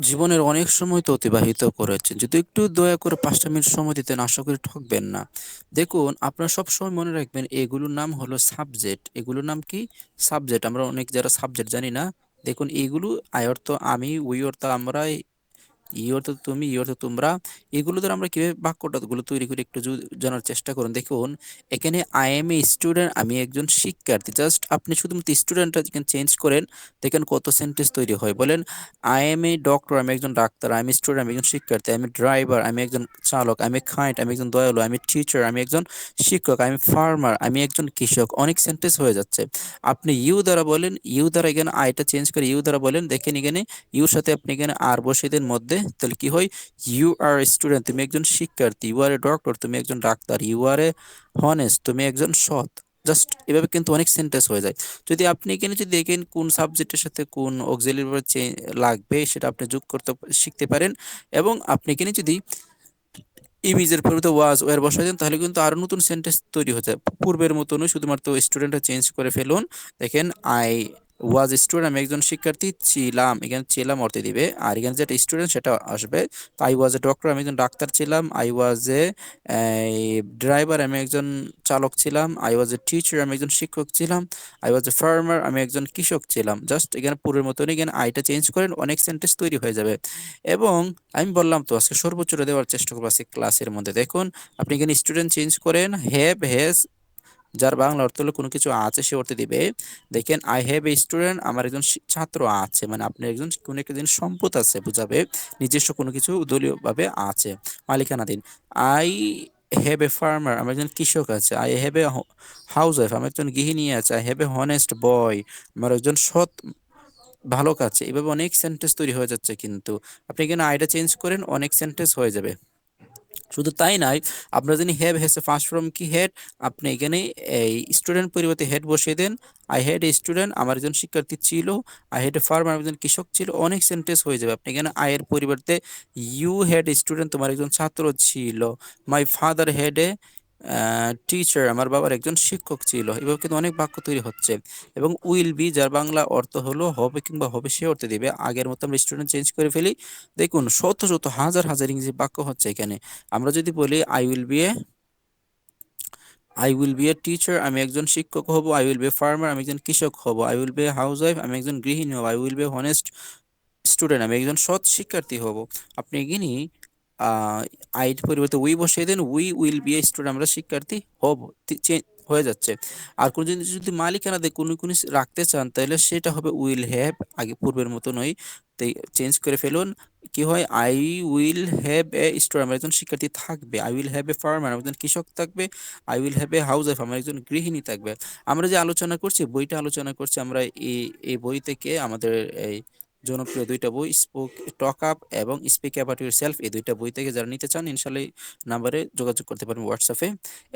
জীবনের অনেক সময় তো অতিবাহিত করেছেন। যদি একটু দয়া করে পাঁচটা মিনিট সময় দিতেন, আশা করি ঠকবেন না। দেখুন, আপনারা সবসময় মনে রাখবেন এগুলোর নাম হলো সাবজেক্ট। এগুলোর নাম কি? সাবজেক্ট। আমরা অনেক যারা সাবজেক্ট জানি না, দেখুন এগুলো আয় অর্থ আমি, উই অর্থ আমরা, ই অর্থ তুমি, ই অর্থ তোমরা। এগুলো দ্বারা আমরা কীভাবে বাক্যটাগুলো তৈরি করি একটু জানার চেষ্টা করুন। দেখুন, এখানে আই এম এ স্টুডেন্ট আমি একজন শিক্ষার্থী। জাস্ট আপনি শুধুমাত্র স্টুডেন্টটা এখানে চেঞ্জ করেন, দেখেন কত সেন্টেন্স তৈরি হয়। বলেন, আই এম এ ডক্টর আমি একজন ডাক্তার। এ স্টুডেন্ট আমি একজন শিক্ষার্থী। এ ড্রাইভার আমি একজন চালক। আই এম আমি একজন দয়ালু। এ টিচার আমি একজন শিক্ষক। এ ফার্মার আমি একজন কৃষক। অনেক সেন্টেন্স হয়ে যাচ্ছে। আপনি ইউ দ্বারা বলেন, ইউ দ্বারা এখানে আইটা চেঞ্জ করে ইউ দ্বারা বলেন, দেখেন এখানে ইউর সাথে আপনি এখানে আর বসিয়ে দেন মধ্যে, তাহলে কি হয়? ইউ আর স্টুডেন্ট তুমি একজন শিক্ষার্থী। ইউ আর এ ডক্টর তুমি একজন ডাক্তার। ইউ আর এ হনেস্ট তুমি একজন সৎ। জাস্ট এভাবে কিন্তু অনেক সেন্টেন্স হয়ে যায়। যদি আপনি এখানে যদি দেখেন কোন সাবজেক্টের সাথে কোন চে লাগবে, সেটা আপনি যোগ করতে শিখতে পারেন এবং আপনি এখানে যদি ইমেজের পরিবর্তে ওয়াজ ওয়ার বসায় দেন, তাহলে কিন্তু আরও নতুন সেন্টেন্স তৈরি হয়ে যায়। পূর্বের মতনই শুধুমাত্র স্টুডেন্টটা চেঞ্জ করে ফেলুন। দেখেন আই ওয়াজ স্টুডেন্ট আমি একজন শিক্ষার্থী ছিলাম, এখানে ছিলাম অর্থে দিবে, আর এখানে যেটা স্টুডেন্ট সেটা আসবে আই ওয়াজ এ ডক্টর আমি একজন ডাক্তার ছিলাম আই ওয়াজ এ ড্রাইভার আমি একজন চালক ছিলাম আই ওয়াজ এ টিচার আমি একজন শিক্ষক ছিলাম আই ওয়াজ এ ফার্মার আমি একজন কৃষক ছিলাম জাস্ট এখানে পূর্বের মতনই এখানে আইটা চেঞ্জ করেন অনেক সেন্টেন্স তৈরি হয়ে যাবে, এবং আমি বললাম তো আজকে সর্বোচ্চটা দেওয়ার চেষ্টা করব ক্লাসের মধ্যে, দেখুন, আপনি এখানে স্টুডেন্ট চেঞ্জ করেন হ্যাভ হ্যাজ যার বাংলা অর্থ হলো কোনো কিছু আছে সে অর্থে দিবে। দেখেন আই হ্যাভ এ স্টুডেন্ট আমার একজন ছাত্র আছে মানে আপনার একজন কোনো একটা দিন সম্পদ আছে, বুঝাবে, নিজস্ব কোনো কিছু দলীয়ভাবে আছে। মালিকানা দিন আই হ্যাভ এ ফার্মার আমার একজন কৃষক আছে I have a housewife আমার একজন গৃহিণী আছে I have a honest boy আমার একজন সৎ, ভালো কাছে এভাবে অনেক সেন্টেন্স তৈরি হয়ে যাচ্ছে কিন্তু। আপনি এখানে আইটা চেঞ্জ করেন, অনেক সেন্টেন্স হয়ে যাবে। শুধু তাই নয়, আপনারা যিনি হ্যাভ হেসে ফার্স্ট ফর্ম কি হেড আপনি এখানে এই স্টুডেন্ট পরিবর্তে হেড বসিয়ে দেন। আই হ্যাড এ স্টুডেন্ট আমার একজন শিক্ষার্থী ছিল। আই হ্যাড এ ফার্ম আমার একজন কৃষক ছিল। অনেক সেন্টেন্স হয়ে যাবে। আপনি এখানে আয়ের পরিবর্তে ইউ হ্যাড স্টুডেন্ট তোমার একজন ছাত্র ছিল। My father had a teacher আমার বাবার একজন শিক্ষক ছিল। এভাবে কিন্তু অনেক বাক্য তৈরি হচ্ছে। এবং উইল বি যার বাংলা অর্থ হলো হবে কিংবা হবে সে অর্থে দিবে। আগের মতো আমরা স্টুডেন্ট চেঞ্জ করে ফেলি। দেখুন, শত শত, হাজার হাজার ইংরেজি বাক্য হচ্ছে এখানে। আমরা যদি বলি I will be a I will be a teacher আমি একজন শিক্ষক হব I will be a farmer আমি একজন কৃষক হব I will be a housewife আমি একজন গৃহিণী হব I will be honest student আমি একজন সৎ শিক্ষার্থী হব। আপনি এখানে আইড পরিবর্তে উই বসিয়ে দেন we will be a student আমরা শিক্ষার্থী হব হয়ে যাচ্ছে। আর কোনো জিনিস যদি মালিকানা দিয়ে কোনো কোনো রাখতে চান, তাহলে সেটা হবে উইল হ্যাভ আগে পূর্বের মতো নয় চেঞ্জ করে ফেলুন। কি হয়? I will have a store আমার একজন শিক্ষার্থী থাকবে I will have a farmer আমার একজন কৃষক থাকবে I will have a housewife আমার একজন গৃহিণী থাকবে। আমরা যে আলোচনা করছি, বইটা আলোচনা করছি, আমরা এই এই বই থেকে আমাদের এই জনপ্রিয় দুইটা বই স্পোক টক আপ এবং স্পিক অ্যাবাউট ইউর সেলফ এই দুইটা বই থেকে যারা নিতে চান ইনশাল্লাহ নাম্বারে যোগাযোগ করতে পারেন হোয়াটসঅ্যাপে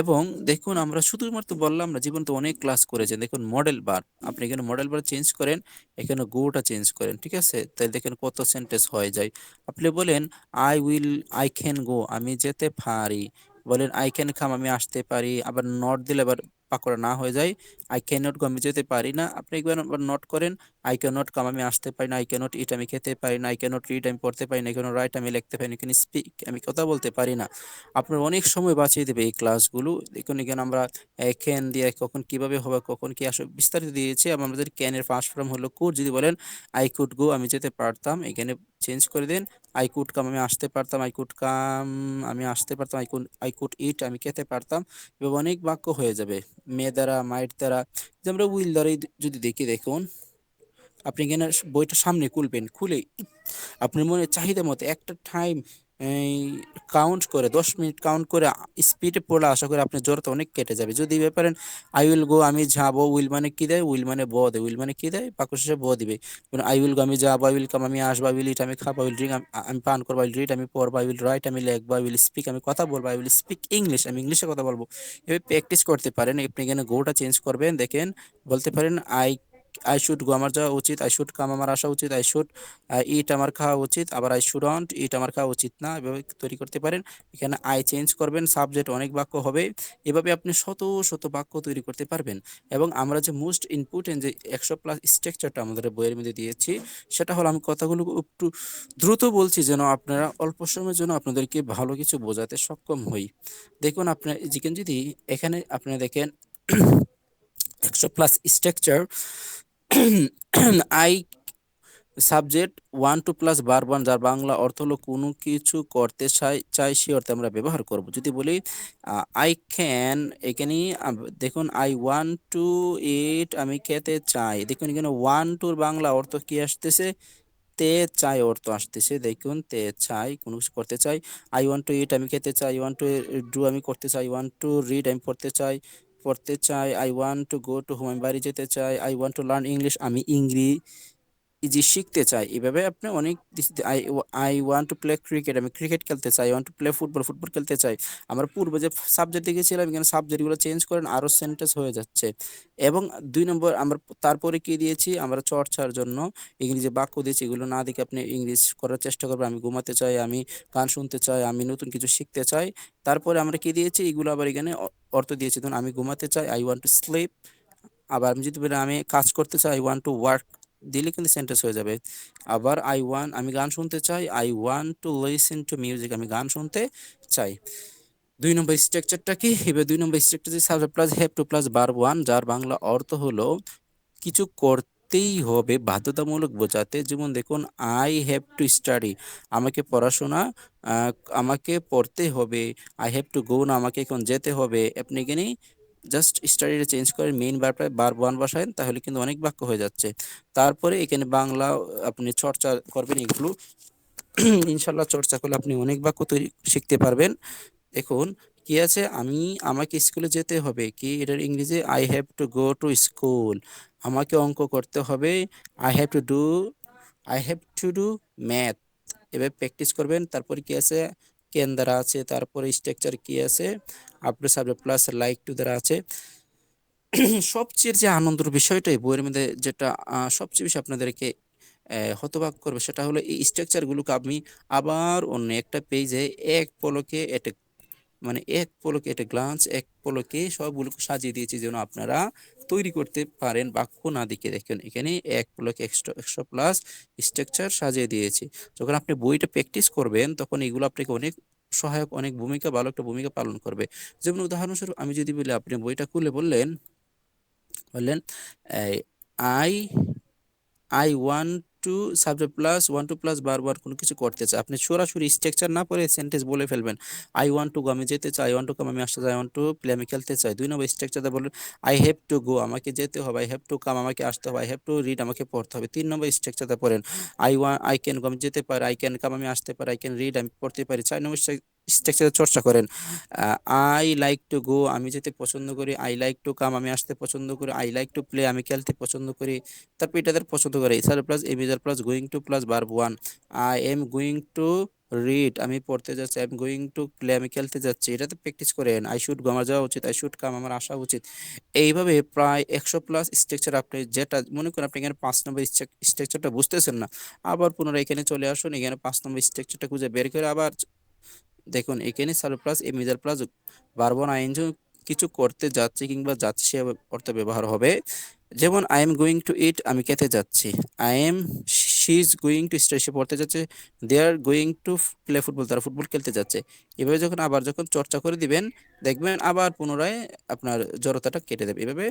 এবং দেখুন, আমরা শুধুমাত্র বললাম না, জীবন তো অনেক ক্লাস করেছেন। দেখুন মডেল বার আপনি এখানে মডেল বার চেঞ্জ করেন, এখানে গোটা চেঞ্জ করেন, ঠিক আছে? তাই দেখেন কত সেন্টেন্স হয়ে যায়। আপনি বলেন I will I can go আমি যেতে পারি। বলেন আই ক্যান খাম আমি আসতে পারি। আবার নট দিলে আবার পাকড়া না হয়ে যায়। আই ক্যান নট আমি যেতে পারি না। আপনি একবার নোট করেন আই ক্যান নট কাম আমি আসতে পারি না। আই ক্যান নট ইট আমি খেতে পারি না। আই ক্যান নট রিড আমি পড়তে পারি না। আই ক্যান রাইট আমি লিখতে পারি না। ক্যান স্পিক আমি কথা বলতে পারি না। আপনার অনেক সময় বাঁচিয়ে দেবে এই ক্লাসগুলো দেখুন, এখানে আমরা ক্যান দিয়ে কখন কীভাবে হবে, কখন কি আসবে বিস্তারিত দিয়েছি। আমাদের ক্যানের ফার্স্ট ফর্ম হলো কুড যদি বলেন আই কুড গো আমি যেতে পারতাম। এখানে চেঞ্জ করে দেন। আই কুড কাম আমি আসতে পারতাম। আই কুড কাম আমি আসতে পারতাম। I could I could eat আমি খেতে পারতাম। এভাবে অনেক বাক্য হয়ে যাবে। মে দ্বারা মাইট দ্বারা। যে আমরা উইল দ্বারাই যদি দেখি, দেখুন। আপনি কেন বইটা সামনে খুলবেন। খুলে, আপনার মনে চাহিদা মতো একটা টাইম কাউন্ট করে, দশ মিনিট কাউন্ট করে স্পিডে পড়লে আশা করি আপনার জ্বরটা অনেক কেটে যাবে। যদি ব্যাপারেন আই উইল গো আমি যাব উইল মানে কি দেয়? উইল মানে ব দেয়। উইল মানে কি দেয়? বাক্য শেষে ব দিবে। আই উইল গো আমি যাব আই উইল কাম আমি আসব আই উইল ইট আমি খাব আই উইল ড্রিঙ্ক আমি পান করব আই উইল রিড আমি পড়ব আই উইল রাইট আমি লিখব আই উইল স্পিক আমি কথা বলব আই উইল স্পিক ইংলিশ আমি ইংলিশে কথা বলব। এভাবে প্র্যাকটিস করতে পারেন, আপনি এখানে গোটা চেঞ্জ করবেন, দেখেন, বলতে পারেন আই আই শুড গো আমার যাওয়া উচিত আই শুড কাম আমার আসা উচিত আই শুড ইট আমার খাওয়া উচিত, আবার আই শুডন্ট ইট আমার খাওয়া উচিত না, এভাবে তৈরি করতে পারেন। এখানে আই চেঞ্জ করবেন সাবজেক্ট অনেক বাক্য হবে, এভাবে আপনি শত শত বাক্য তৈরি করতে পারবেন। এবং আমরা যে মোস্ট ইম্পর্টেন্ট যে একশো প্লাস স্ট্রাকচারটা আমাদের বইয়ের মধ্যে দিয়েছি, সেটা হলো আমি কথাগুলো একটু দ্রুত বলছি যেন আপনারা অল্প সময়ের জন্য আপনাদেরকে ভালো কিছু বোঝাতে সক্ষম হই। দেখুন, আপনার, যেখানে যদি, এখানে আপনারা দেখেন একশো plus structure I subject want to plus bar one যার বাংলা অর্থ হলো কোনো কিছু করতে চাই চাই সে অর্থে আমরা ব্যবহার করব। যদি বলি আই ক্যান এখানে দেখুন আই ওয়ান টু ইট আমি খেতে চাই। দেখুন, এখানে ওয়ান টুর বাংলা অর্থ কি আসতেছে? তে চাই অর্থ আসতেছে। দেখুন, তে চাই, কোনো কিছু করতে চাই। আই ওয়ান টু ইট আমি খেতে চাই। আই ওয়ান্ট টু ডু আমি করতে চাই। ওয়ান টু রিড আমি পড়তে চাই। পড়তে চাই I want to go to home বাড়ি যেতে চাই I want to learn English আমি ইংরেজি ইজি শিখতে চাই এভাবে আপনি অনেক I I to play cricket আমি ক্রিকেট খেলতে চাই I want to play football football খেলতে চাই। আমরা পূর্বে যে সাবজেক্ট দেখেছিলাম, এখানে সাবজেক্টগুলো চেঞ্জ করেন আরও সেন্টেন্স হয়ে যাচ্ছে। এবং দুই নম্বর, আমরা তারপরে কি দিয়েছি, আমরা চর্চার জন্য ইংরেজি বাক্য দিয়েছি, এগুলো না দেখে আপনি ইংলিশ করার চেষ্টা করবেন, আমি ঘুমাতে চাই, আমি গান শুনতে চাই, আমি নতুন কিছু শিখতে চাই। তারপরে আমরা কি দিয়েছি, এগুলো আবার এখানে অর্থ দিয়েছি, ধরুন আমি ঘুমাতে চাই আই ওয়ান্ট টু স্লিপ আবার আমি যদি বলি আমি কাজ করতে চাই আই ওয়ান্ট টু ওয়ার্ক দিলে কিন্তু সেন্টেন্স হয়ে যাবে। আবার আই ওয়ান আমি গান শুনতে চাই I want to listen to music আমি গান শুনতে চাই। দুই নম্বর স্ট্রাকচারটা কি? এবার দুই number structure subject plus have to plus bar one যার বাংলা অর্থ হলো কিছু করতেই হবে, বাধ্যতামূলক বোঝাতে। যেমন দেখুন আই হ্যাভ টু স্টাডি আমাকে পড়াশোনা আমাকে পড়তে হবে আই হ্যাভ টু গো না, আমাকে এখন যেতে হবে। আপনি এখানে জাস্ট স্টাডিটা চেঞ্জ করে মেইন বারটা বার ওয়ান বসায়েন, তাহলে কিন্তু অনেক বাক্য হয়ে যাচ্ছে। তারপরে এখানে বাংলা আপনি চর্চা করবেন এগুলো। ইনশাল্লাহ চর্চা করলে আপনি অনেক বাক্য তৈরি শিখতে পারবেন। দেখুন, কি আছে? আমি, আমাকে স্কুলে যেতে হবে কি? এটার ইংরেজি I have to go to school আমাকে অঙ্ক করতে হবে। I have to do I have to do math এভাবে প্র্যাকটিস করবেন। তারপরে কি আছে? কেন দ্বারা আছে। তারপরে স্ট্রাকচার কি আছে? আপনি সাবজেক্ট প্লাস লাইক টু দ্বারা আছে। সবচেয়ে যে আনন্দের বিষয়টাই বইয়ের মধ্যে যেটা সবচেয়ে বেশি আপনাদেরকে হতবাক করবে সেটা হলো এই স্ট্রাকচারগুলোকে আমি আবার অন্য একটা পেজে এক পলকে এটা মানে এক পলকে এটা গ্লান্স এক পলকে সবগুলোকে সাজিয়ে দিয়েছি যেন আপনারা তৈরি করতে পারেন বাক্য না দিকে দেখেন। এখানে এক পলকে একশো একশো প্লাস স্ট্রাকচার সাজিয়ে দিয়েছি। যখন আপনি বইটা প্র্যাকটিস করবেন, তখন এগুলো আপনাকে অনেক সহায়ক অনেক ভূমিকা, ভালো একটা ভূমিকা পালন করবে। যেমন উদাহরণস্বরূপ আমি যদি বলি, আপনি বইটা খুলে বললেন বললেন I I want to subject plus want to plus বারবার কোনো কিছু করতে চাই আপনি সরাসরি স্ট্রাকচার না পরে সেন্টেন্স বলে ফেলবেন আই ওয়ান টু গো আমি যেতে চাই আই ওয়ান টু কাম আমি আসতে চাই আই ওয়ান টু প্লে আমি খেলতে চাই। দুই নম্বর স্ট্রাকচারটা বলবেন আই হ্যাভ টু গো আমাকে যেতে হবে আই হ্যাভ টু কাম আমাকে আসতে হবে আই হ্যাভ টু রিড আমাকে পড়তে হবে। তিন নম্বর স্ট্রাকচারটা পড়েন I want I can go আমি যেতে পারি আই ক্যান কাম আমি আসতে পারি আই ক্যান রিড আমি পড়তে পারি। চার নম্বর স্ট্রাকচারে চর্চা করেন। আই লাইক টু গো আমি যেতে পছন্দ করি আই লাইক টু কাম আমি আসতে পছন্দ করি আই লাইক টু প্লে আমি খেলতে পছন্দ করি। তারপর এটাদের পছন্দ করে। এসার plus am is are plus going to plus bar one I am going to read আমি পড়তে যাচ্ছি I am going to play আমি খেলতে যাচ্ছি। এটাতে প্র্যাকটিস করেন। আই শুড আমার যাওয়া উচিত আই শুড কাম আমার আসা উচিত। এইভাবে প্রায় একশো প্লাস স্ট্রাকচার আপনি যেটা, মনে করেন আপনি এখানে পাঁচ নম্বর স্ট্রাকচারটা বুঝতেছেন না, আবার পুনরায় এখানে চলে আসুন, এখানে পাঁচ নম্বর স্ট্রাকচারটা খুঁজে বের করে আবার দেখুন, এখানে সার প্লাস এ মেজার প্লাস বারবন আইনজ কিছু করতে যাচ্ছে কিংবা যাচ্ছে সে অর্থ ব্যবহার হবে। যেমন I am going to eat আমি খেতে যাচ্ছি। I am she is going to study সে পড়তে যাচ্ছে। They are going to play football তারা ফুটবল খেলতে যাচ্ছে। এভাবে যখন, আবার যখন চর্চা করে দিবেন, দেখবেন আবার পুনরায় আপনার জড়তাটা কেটে দেবে। এভাবে,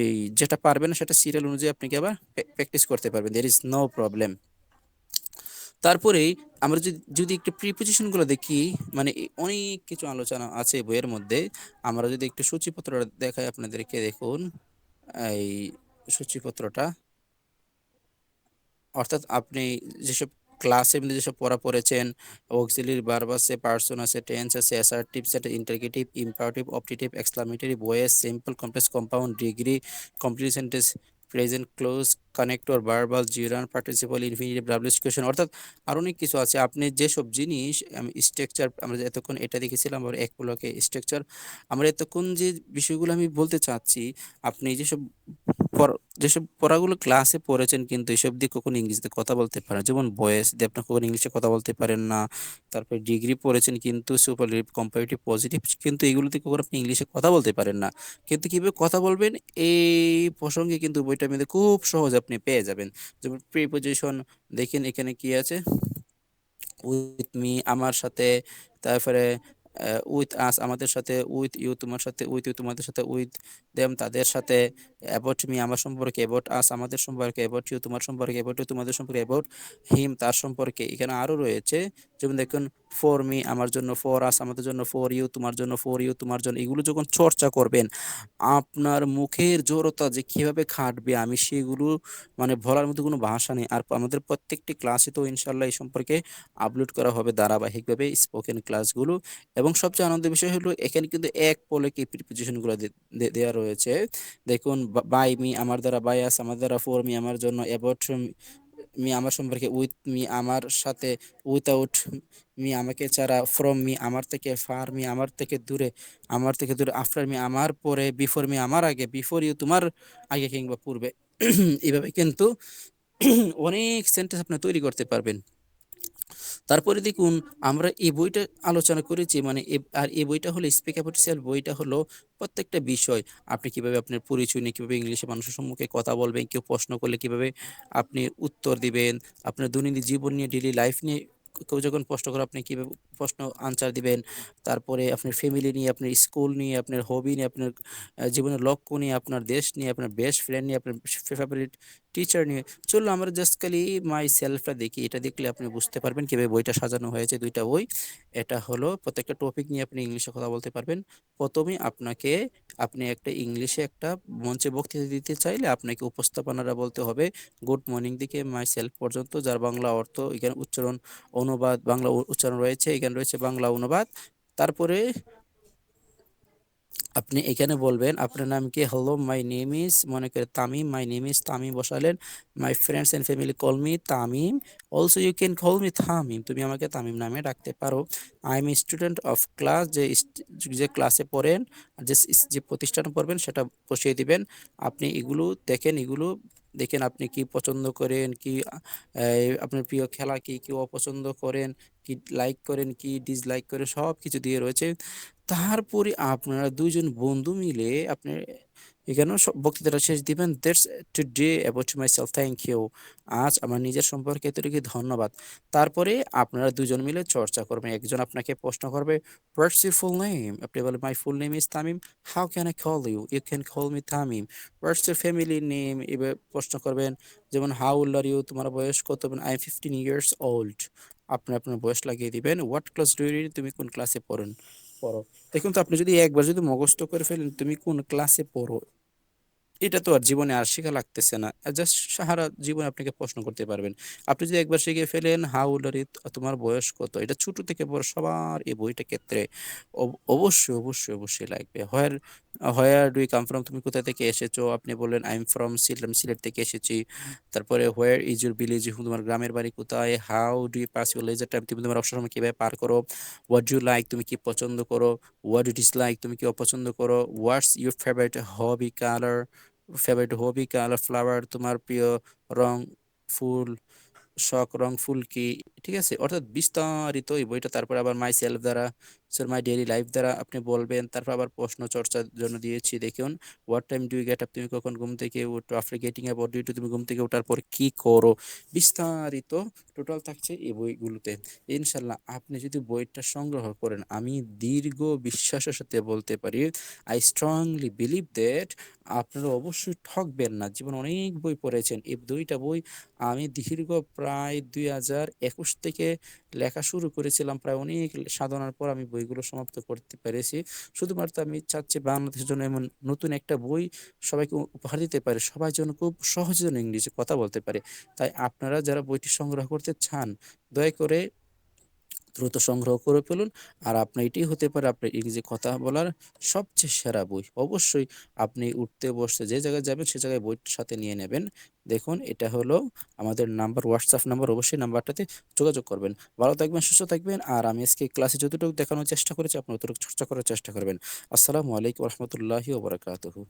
এই যেটা পারবেন সেটা সিরিয়াল অনুযায়ী আপনি কি আবার প্র্যাকটিস করতে পারবেন। দের ইজ নো প্রবলেম তারপরে আমরা যদি যদি একটু প্রিপোজিশনগুলো দেখি মানে অনেক কিছু আলোচনা আছে বইয়ের মধ্যে। আমরা যদি একটু সূচিপত্রটা দেখাই আপনাদেরকে, দেখুন। এই সূচিপত্রটা। অর্থাৎ আপনি যেসব ক্লাসে মধ্যে যেসব পড়া পড়েছেন অক্সিলির ভার্ব আছে পার্সন আছে টেন্স আছে অ্যাসার্টিভ সেটা interrogative imperative optative exclamatory voice simple complex compound degree complete sentence present clause connector, verbal, gerund participle infinitive, WH question অর্থাৎ আরও অনেক কিছু আছে। আপনি যেসব জিনিস আমি স্ট্রাকচার আমরা এতক্ষণ এটা দেখেছিলাম আমার এক ব্লকে স্ট্রাকচার আমরা এতক্ষণ যে বিষয়গুলো আমি বলতে চাচ্ছি আপনি যেসব যেসব পড়াগুলো ক্লাসে পড়েছেন কিন্তু এসব দিয়ে কখনো ইংরেজিতে কথা বলতে পারেন যেমন বয়েস দিয়ে আপনি কখনো ইংলিশে কথা বলতে পারেন না, তারপরে ডিগ্রি পড়েছেন কিন্তু সুপারলেটিভ কম্পারেটিভ পজিটিভ কিন্তু এগুলোতে কখনো আপনি ইংলিশে কথা বলতে পারেন না। কিন্তু কীভাবে কথা বলবেন, এই প্রসঙ্গে কিন্তু বইটা মধ্যে খুব সহজ আপনি পেয়ে যাবেন। যেমন প্রিপোজিশন দেখেন এখানে কি আছে? উইথ মি আমার সাথে, তারপরে উইথ আস আমাদের সাথে উইথ ইউ তোমার সাথে উইথ ইউ তোমাদের সাথে উইথ দেম তাদের সাথে অ্যাবাউট মি আমার সম্পর্কে অ্যাবাউট আস আমাদের সম্পর্কে অ্যাবাউট ইউ তোমার সম্পর্কে অ্যাবাউট ইউ তোমাদের সম্পর্কে অ্যাবাউট হিম তার সম্পর্কে। এখানে আরও রয়েছে যেমন দেখুন ফর মি আমার জন্য ফর আস আমাদের জন্য ফর ইউ তোমার জন্য ফর ইউ তোমার জন্য, এগুলো যখন চর্চা করবেন, আপনার মুখের জড়তা যে কীভাবে খাটবে, আমি সেগুলো মানে বলার মতো কোনো ভাষা নেই। আর আমাদের প্রত্যেকটি ক্লাসে তো ইনশাল্লাহ এই সম্পর্কে আপলোড করা হবে ধারাবাহিকভাবে স্পোকেন ক্লাসগুলো এবং সবচেয়ে আনন্দের বিষয় হলো, এখানে কিন্তু এক পলকে প্রিপোজিশনগুলো দেওয়া রয়েছে। দেখুন বাই মি আমার দ্বারা বাই আস আমার দ্বারা ফর মি আমার জন্য অ্যাবাউট মি আমার সম্পর্কে উইথ মি আমার সাথে উইথাউট মি আমাকে ছাড়া ফ্রম মি আমার থেকে ফার মি আমার থেকে দূরে, আমার থেকে দূরে আফটার মি আমার পরে বিফোর মি আমার আগে বিফোর ইউ তোমার আগে কিংবা পূর্বে। এভাবে কিন্তু অনেক সেন্টেন্স আপনি তৈরি করতে পারবেন। তারপরে দেখুন, আমরা এই বইটা আলোচনা করেছি মানে আর এই বইটা হলো স্পিক অ্যাপোটিসিয়াল বইটা হলো প্রত্যেকটা বিষয়। আপনি কীভাবে আপনার পরিচয় নিয়ে কীভাবে ইংলিশে মানুষের সম্মুখে কথা বলবেন, কেউ প্রশ্ন করলে কীভাবে আপনি উত্তর দিবেন, আপনার দৈনন্দিন জীবন নিয়ে ডেলি লাইফ নিয়ে কেউ যখন প্রশ্ন করে আপনি কীভাবে প্রশ্ন আনসার দিবেন, তারপরে আপনার ফ্যামিলি নিয়ে, আপনার স্কুল নিয়ে, আপনার হবি নিয়ে, আপনার জীবনের লক্ষ্য নিয়ে, আপনার দেশ নিয়ে, আপনার বেস্ট ফ্রেন্ড নিয়ে, আপনার ফেভারিট টিচার নিয়ে চলুন আমরা জাস্ট খালি মাই সেলফটা দেখি। এটা দেখলে আপনি বুঝতে পারবেন কীভাবে বইটা সাজানো হয়েছে দুইটা বই। এটা হলো প্রত্যেকটা টপিক নিয়ে আপনি ইংলিশে কথা বলতে পারবেন। প্রথমে আপনাকে, আপনি একটা ইংলিশে একটা মঞ্চে বক্তৃতা দিতে চাইলে আপনাকে উপস্থাপনারা বলতে হবে গুড মর্নিং দিকে মাই সেলফ পর্যন্ত, যার বাংলা অর্থ এখানে উচ্চারণ অনুবাদ, বাংলা উচ্চারণ রয়েছে এখানে রয়েছে বাংলা অনুবাদ। তারপরে আপনি এখানে বলবেন, আপনার নাম কি? হ্যালো মাই নেম ইজ মনে করে Tamim my name is Tamim বসালেন। My friends and family call me Tamim. Also you can call me Tamim, তুমি আমাকে তামিম নামে ডাকতে পারো। I am student of class যে যে ক্লাসে পড়েন যে প্রতিষ্ঠানে পড়বেন, সেটা বসিয়ে দিবেন। আপনি এগুলো দেখেন, এগুলো দেখেন আপনি কি পছন্দ করেন? কি আপনার প্রিয় খেলা কি? কি অপছন্দ করেন? কি লাইক করেন, কি ডিসলাইক করেন সব কিছু দিয়ে রয়েছে। তারপরে আপনারা দুইজন বন্ধু মিলে আপনি এখানেও সব বক্তৃতাটা শেষ দিবেন। That's today about myself thank you আজ আমার নিজের সম্পর্কে এতটুকু ধন্যবাদ। তারপরে আপনারা দুজন মিলে চর্চা করবেন। একজন আপনাকে প্রশ্ন করবে হোয়াটস ইউর ফুল নেম আপনি বলবেন my full name is Tamim how can I call you you can call me Tamim what's your family name এবার প্রশ্ন করবেন যেমন হাউ ওল্ড আর ইউ তোমার বয়স কত I am fifteen years old আপনি আপনার বয়স লাগিয়ে দিবেন হোয়াট ক্লাস ডু ইউ তুমি কোন ক্লাসে পড়েন, পড়ো। দেখুন তো, আপনি যদি একবার যদি মুখস্থ করে ফেলেন, তুমি কোন ক্লাসে পড়ো এটা তো আর জীবনে আর শেখা লাগতেছে না। জাস্ট সারা জীবনে আপনাকে প্রশ্ন করতে পারবেন, আপনি যদি একবার শিখে ফেলেন, হাউ ওল্ড তোমার বয়স কত? এটা ছোট থেকে বড় সবার এই বইটা ক্ষেত্রে অবশ্যই অবশ্যই অবশ্যই লাগবে। Where where do come from? তুমি কোথা থেকে এসেছ? আপনি বললেন, I am from Sylhet Sylhet থেকে এসেছি। তারপরে, হোয়ার ইজ ইউর ভিলেজ? তোমার গ্রামের বাড়ি কোথায়? How do you pass your leisure time? তুমি তোমার অবসর সময় কীভাবে পার করো? What do like? তুমি কি পছন্দ করো? What do dislike? তুমি কি অপছন্দ করো? What's your favourite hobby colour? Favourite hobby colour flower তোমার প্রিয় রং ফুল, শখ রং ফুল কি? ঠিক আছে? অর্থাৎ বিস্তারিত এই বইটা, তারপর আবার মাই সেলফ দ্বারা স্যার মাই ডেইলি লাইফ দ্বারা আপনি বলবেন, তারপর আবার প্রশ্ন চর্চার জন্য দিয়েছি। দেখুন what time do get up তুমি কখন ঘুম থেকে উঠো? After getting up do to তুমি ঘুম থেকে ওঠার পর কি করো? বিস্তারিত টোটাল থাকছে এই বইগুলোতে। ইনশাল্লাহ আপনি যদি বইটা সংগ্রহ করেন, আমি দীর্ঘ বিশ্বাসের সাথে বলতে পারি আই স্ট্রংলি বিলিভ দ্যাট আপনারা অবশ্যই ঠকবেন না। জীবন অনেক বই পড়েছেন। এই দুইটা বই আমি দীর্ঘ প্রায় দুই হাজার একুশ থেকে লেখা শুরু করেছিলাম প্রায় অনেক সাধনার পর আমি বইগুলো সমাপ্ত করতে পেরেছি। শুধুমাত্র আমি চাচ্ছি বাংলাদেশের জন্য এমন নতুন একটা বই সবাইকে উপহার দিতে পারে, সবাই যেন খুব সহজে যেন ইংরেজি কথা বলতে পারে। তাই আপনারা যারা বইটি সংগ্রহ করতে চান, দয়া করে দ্রুত সংগ্রহ করে ফেলুন। আর আপনার এটি হতে পারে আপনার ইংরেজি কথা বলার সবচেয়ে সেরা বই। অবশ্যই আপনি উঠতে বসতে যে জায়গায় যাবেন, সে জায়গায় বইটির সাথে নিয়ে নেবেন। দেখুন, এটা হলো আমাদের নাম্বার হোয়াটসঅ্যাপ নাম্বার, অবশ্যই নাম্বারটাতে যোগাযোগ করবেন। ভালো থাকবেন, সুস্থ থাকবেন, আর আমি আজকে ক্লাসে যতটুকু দেখানোর চেষ্টা করেছি, আপনি ততটুকু চর্চা করার চেষ্টা করবেন। আসসালামু আলাইকুম, রহমতুল্লাহি ওবরাকাতুহু